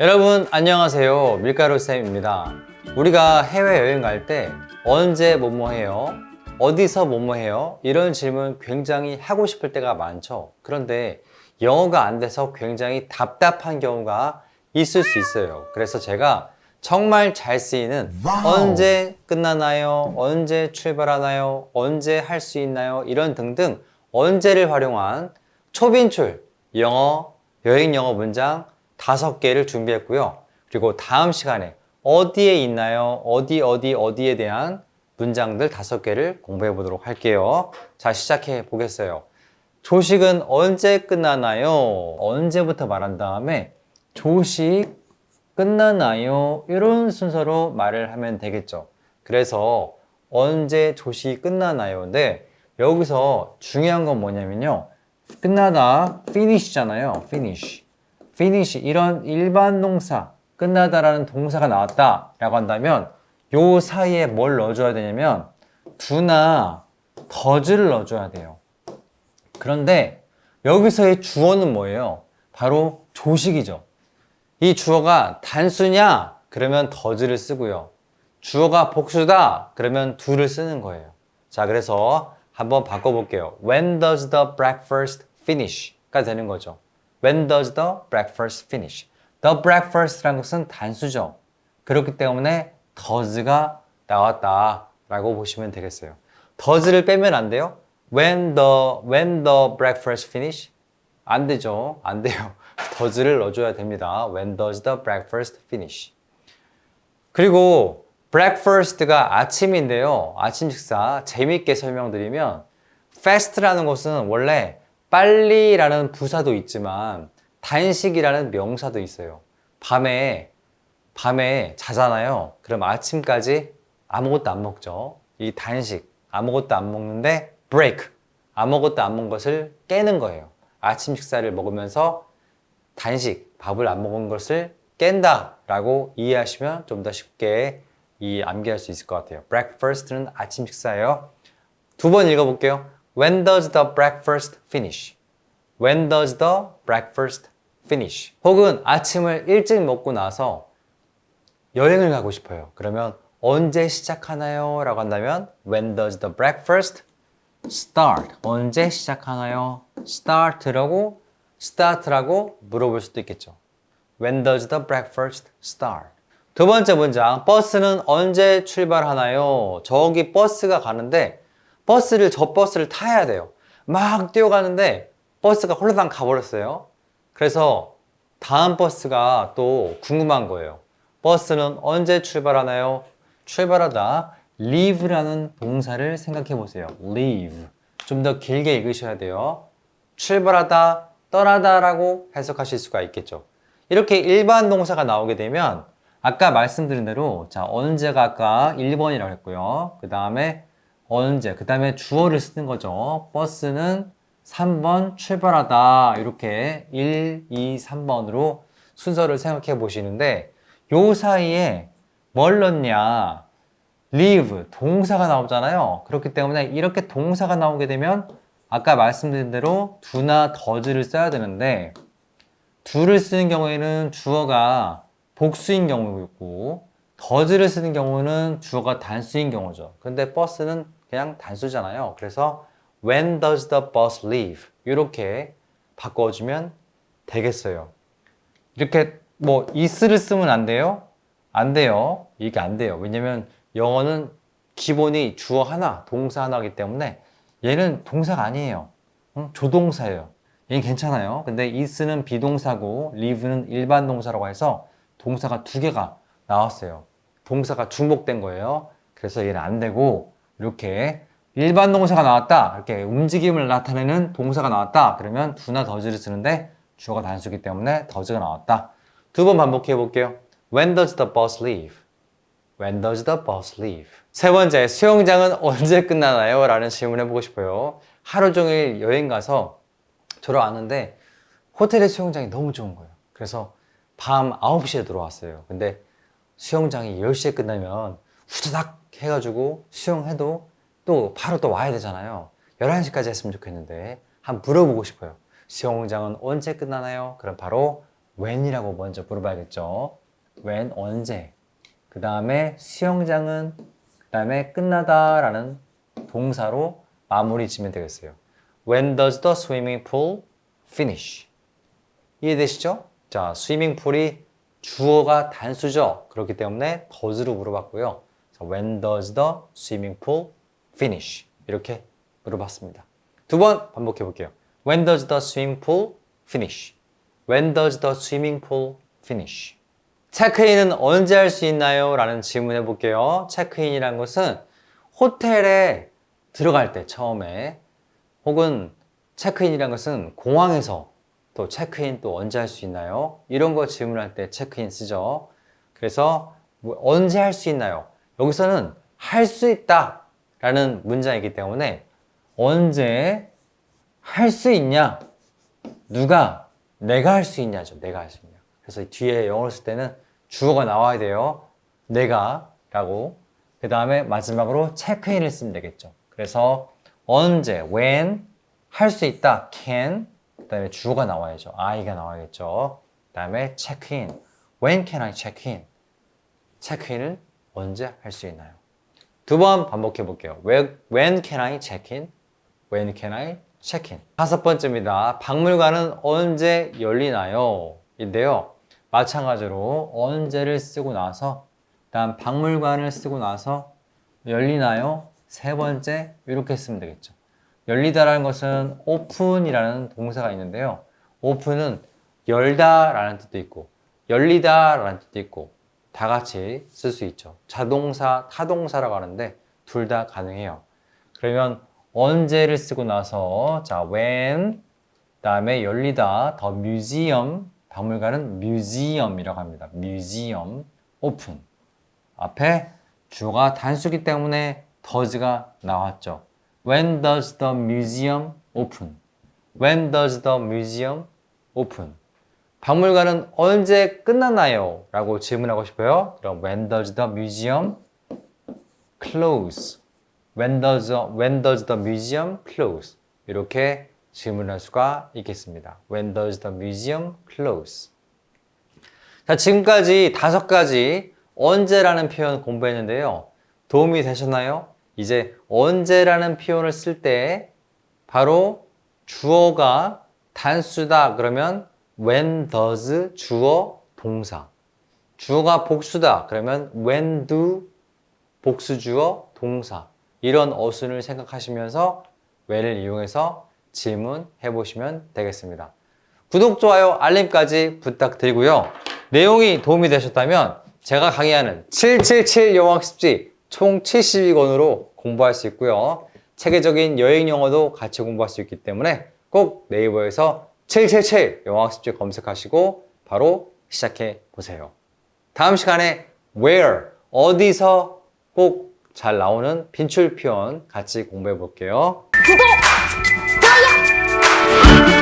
여러분 안녕하세요 밀가루 쌤입니다 우리가 해외여행 갈 때 언제 뭐뭐 해요? 어디서 뭐뭐 해요? 이런 질문 굉장히 하고 싶을 때가 많죠 그런데 영어가 안 돼서 굉장히 답답한 경우가 있을 수 있어요 그래서 제가 정말 잘 쓰이는 언제 끝나나요? 언제 출발하나요? 언제 할 수 있나요? 이런 등등 언제를 활용한 초빈출 영어 여행 영어 문장 다섯 개를 준비했고요. 그리고 다음 시간에 어디에 있나요? 어디 어디 어디에 대한 문장들 다섯 개를 공부해 보도록 할게요. 자 시작해 보겠어요. 조식은 언제 끝나나요? 언제부터 말한 다음에 조식 끝나나요? 이런 순서로 말을 하면 되겠죠. 그래서 언제 조식이 끝나나요?인데 여기서 중요한 건 뭐냐면요. 끝나다 finish잖아요. finish. Finish 이런 일반 동사 끝나다라는 동사가 나왔다라고 한다면 요 사이에 뭘 넣어줘야 되냐면 do나 does를 넣어줘야 돼요. 그런데 여기서의 주어는 뭐예요? 바로 조식이죠. 이 주어가 단수냐? 그러면 does를 쓰고요. 주어가 복수다? 그러면 do를 쓰는 거예요. 자, 그래서 한번 바꿔볼게요. When does the breakfast finish? 가 되는 거죠. When does the breakfast finish? The breakfast라는 것은 단수죠. 그렇기 때문에 does가 나왔다라고 보시면 되겠어요. does를 빼면 안 돼요? When the when the breakfast finish? 안 되죠. 안 돼요. does를 넣어줘야 됩니다. When does the breakfast finish? 그리고 breakfast가 아침인데요. 아침 식사 재밌게 설명드리면 fast라는 것은 원래 빨리라는 부사도 있지만 단식이라는 명사도 있어요. 밤에 밤에 자잖아요. 그럼 아침까지 아무것도 안 먹죠. 이 단식 아무것도 안 먹는데 break 아무것도 안 먹은 것을 깨는 거예요. 아침 식사를 먹으면서 단식 밥을 안 먹은 것을 깬다라고 이해하시면 좀 더 쉽게 이 암기할 수 있을 것 같아요. breakfast는 아침 식사예요. 두 번 읽어볼게요. When does the breakfast finish? When does the breakfast finish? 혹은 아침을 일찍 먹고 나서 여행을 가고 싶어요. 그러면 언제 시작하나요? 라고 한다면 When does the breakfast start? 언제 시작하나요? start라고 start라고 물어볼 수도 있겠죠. When does the breakfast start? 두 번째 문장, 버스는 언제 출발하나요? 저기 버스가 가는데 버스를 저 버스를 타야 돼요. 막 뛰어가는데 버스가 홀라당 가버렸어요. 그래서 다음 버스가 또 궁금한 거예요. 버스는 언제 출발하나요? 출발하다 leave라는 동사를 생각해 보세요. leave. 좀 더 길게 읽으셔야 돼요. 출발하다, 떠나다라고 해석하실 수가 있겠죠. 이렇게 일반 동사가 나오게 되면 아까 말씀드린 대로 자 언제가 아까 1번이라고 했고요. 그 다음에 언제, 그 다음에 주어를 쓰는 거죠. 버스는 3번 출발하다 이렇게 1, 2, 3번으로 순서를 생각해 보시는데 요 사이에 뭘 넣냐 leave 동사가 나오잖아요. 그렇기 때문에 이렇게 동사가 나오게 되면 아까 말씀드린 대로 do나 does를 써야 되는데 do를 쓰는 경우에는 주어가 복수인 경우고 does를 쓰는 경우는 주어가 단수인 경우죠. 근데 버스는 그냥 단수잖아요. 그래서 when does the bus leave? 이렇게 바꿔주면 되겠어요. 이렇게 뭐 is를 쓰면 안 돼요? 안 돼요. 이게 안 돼요. 왜냐면 영어는 기본이 주어 하나, 동사 하나이기 때문에 얘는 동사가 아니에요. 응? 조동사예요. 얘는 괜찮아요. 근데 is는 비동사고 live는 일반 동사라고 해서 동사가 두 개가 나왔어요. 동사가 중복된 거예요. 그래서 얘는 안 되고 이렇게 일반 동사가 나왔다. 이렇게 움직임을 나타내는 동사가 나왔다. 그러면 do나 does를 쓰는데 주어가 단수기 때문에 does가 나왔다. 두 번 반복해 볼게요. When does the bus leave? When does the bus leave? 세 번째, 수영장은 언제 끝나나요? 라는 질문 해보고 싶어요. 하루 종일 여행 가서 돌아왔는데 호텔의 수영장이 너무 좋은 거예요. 그래서 밤 9시에 들어왔어요. 근데 수영장이 10시에 끝나면 후다닥 해가지고 수영해도 또 바로 또 와야 되잖아요. 11시까지 했으면 좋겠는데 한번 물어보고 싶어요. 수영장은 언제 끝나나요? 그럼 바로 when이라고 먼저 물어봐야겠죠. when 언제. 그 다음에 수영장은 그 다음에 끝나다라는 동사로 마무리 지면 되겠어요. When does the swimming pool finish? 이해되시죠? 자, 스위밍풀이 주어가 단수죠. 그렇기 때문에 does로 물어봤고요. 자, When does the swimming pool finish? 이렇게 물어봤습니다. 두 번 반복해 볼게요. When does the swimming pool finish? When does the swimming pool finish? 체크인은 언제 할 수 있나요? 라는 질문 해볼게요. 체크인이란 것은 호텔에 들어갈 때 처음에 혹은 체크인이란 것은 공항에서 또 체크인 또 언제 할 수 있나요? 이런 거 질문할 때 체크인 쓰죠. 그래서 뭐 언제 할 수 있나요? 여기서는 할 수 있다 라는 문장이기 때문에 언제 할 수 있냐? 누가 내가 할 수 있냐죠. 내가 할 수 있냐. 그래서 이 뒤에 영어로 쓸 때는 주어가 나와야 돼요. 내가 라고. 그 다음에 마지막으로 체크인을 쓰면 되겠죠. 그래서 언제, when 할 수 있다, can. 그 다음에 주어가 나와야죠. I가 나와야겠죠. 그 다음에 체크인. When can I check in? 체크인을 언제 할 수 있나요? 두 번 반복해 볼게요. When, can I check in? When can I check in? 다섯 번째입니다. 박물관은 언제 열리나요? 인데요. 마찬가지로 언제를 쓰고 나서 다음 박물관을 쓰고 나서 열리나요? 세 번째 이렇게 쓰면 되겠죠. 열리다라는 것은 open이라는 동사가 있는데요. open은 열다라는 뜻도 있고 열리다라는 뜻도 있고 다 같이 쓸 수 있죠. 자동사, 타동사라고 하는데 둘 다 가능해요. 그러면 언제를 쓰고 나서 자 when 다음에 열리다 더 뮤지엄 박물관은 뮤지엄이라고 합니다. 뮤지엄 오픈 앞에 주어가 단수기 때문에 does가 나왔죠. When does the museum open? When does the museum open? 박물관은 언제 끝나나요? 라고 질문하고 싶어요. 그럼 when does the museum close? When does when does the museum close? 이렇게 질문할 수가 있겠습니다. When does the museum close? 자, 지금까지 다섯 가지 언제라는 표현 공부했는데요. 도움이 되셨나요? 이제 언제라는 표현을 쓸 때 바로 주어가 단수다 그러면 when does 주어 동사 주어가 복수다 그러면 when do 복수 주어 동사 이런 어순을 생각하시면서 when을 이용해서 질문해 보시면 되겠습니다. 구독, 좋아요, 알림까지 부탁드리고요. 내용이 도움이 되셨다면 제가 강의하는 777 영어학습지 총 72권으로 공부할 수 있고요. 체계적인 여행 영어도 같이 공부할 수 있기 때문에 꼭 네이버에서 777 영어학습지 검색하시고 바로 시작해 보세요. 다음 시간에 where 어디서 꼭 잘 나오는 빈출 표현 같이 공부해 볼게요. 구독! 좋아요!